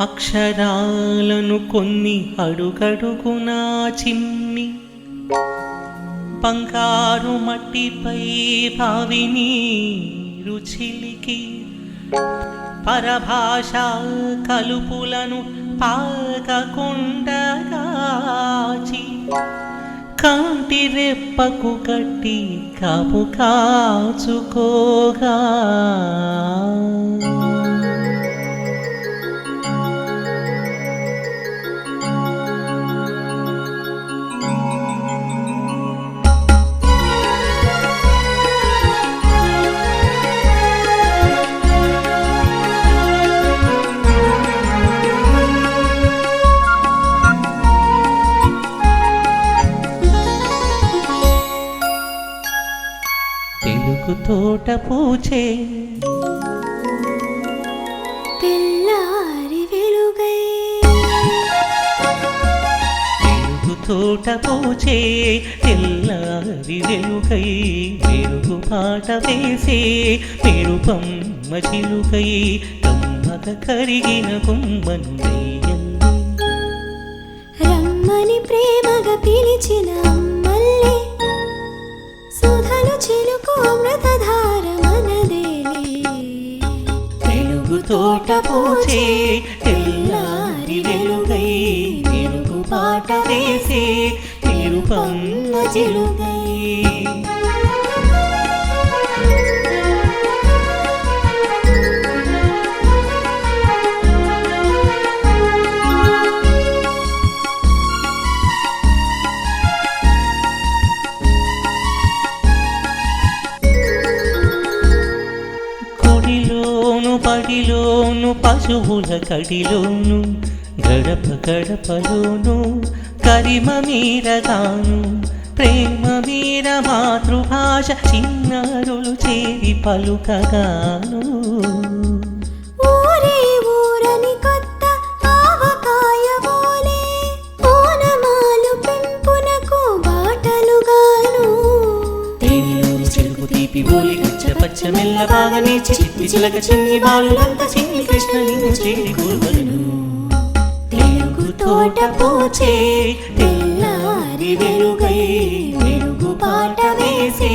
అక్షరాలను కొన్ని అడుగడుగునా చిమ్మి. బంగారు మట్టిపై భావిని రుచిలికి. పరభాష కలుపులను పాకకుండగాచి కాంటి రెప్పకు కట్టి కాపు కాచుకోగా. తెలుగు తోట పూచే తెల్లారి వెలుగై. తోట పూచే తెల్లారి వెలుగై. వెలుగు పాట వేసే మెరుపమ్మ చిలుకై. కమ్మగ కరిగిన కుమ్మను రమ్మని ప్రేమగా పిలిచిన పూచే తెల్లారి వెలుగై వెలుగు పాట వేసే మెరుపమ్మ చిలుకై కొడిలోను పడిలోను పశువుల కడిలోను గడప గడపలోను కరిమ మీరగాను ప్రేమ మీర మాతృభాష చిన్నారులు చేరి పలుకగాను. గచ్చ పచ్చ మెల్ల బాగా నేర్చి చిట్టి చిలక చిన్ని బాలులంతా చిన్ని కృష్ణ నిన్ను కూర్వలను తెలుగు తోట పోచే తెల్లారి వెలుగై వెలుగు పాట వేసే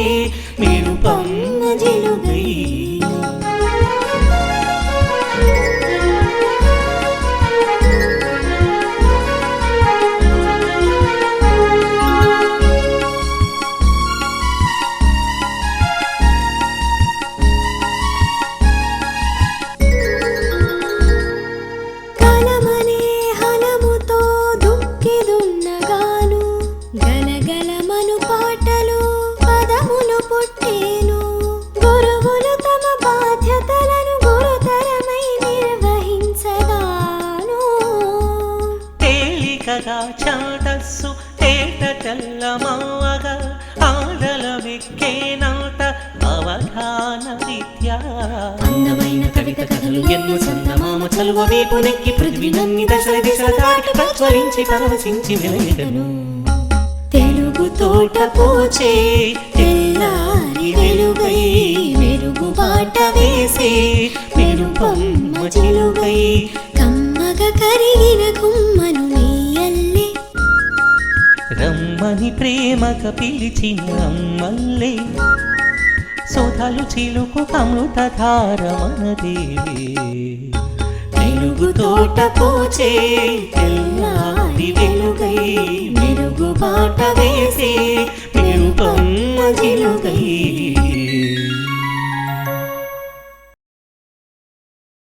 తేలికగా చాటస్సు తేట తెల్లమావగా ఆడల వెక్కేనాట అవధాన విద్య. అందమైన కవిత కథలు ఎన్నో చందమామ చలువ వీపు నెక్కి పృథ్వీ నన్ని దశల దిశల దాటి ప్రజ్వలించి పరవశించి వెలగను తెలుగు తోట పూచే తెల్లారి వెలుగై బాట వేసే మెరుపమ్మ చిలుగై కమ్మగ కరిగిన నీయల్లే రమ్మని ప్రేమక పిలిచిన అమ్మల్లే. సోదలు చిలుకు అమృతధార మనదేవే వెలుగు తోట పూచే తెల్లారి వెలుగై మెరుగు బాట వేసే మెరుపమ్మ జిలుగై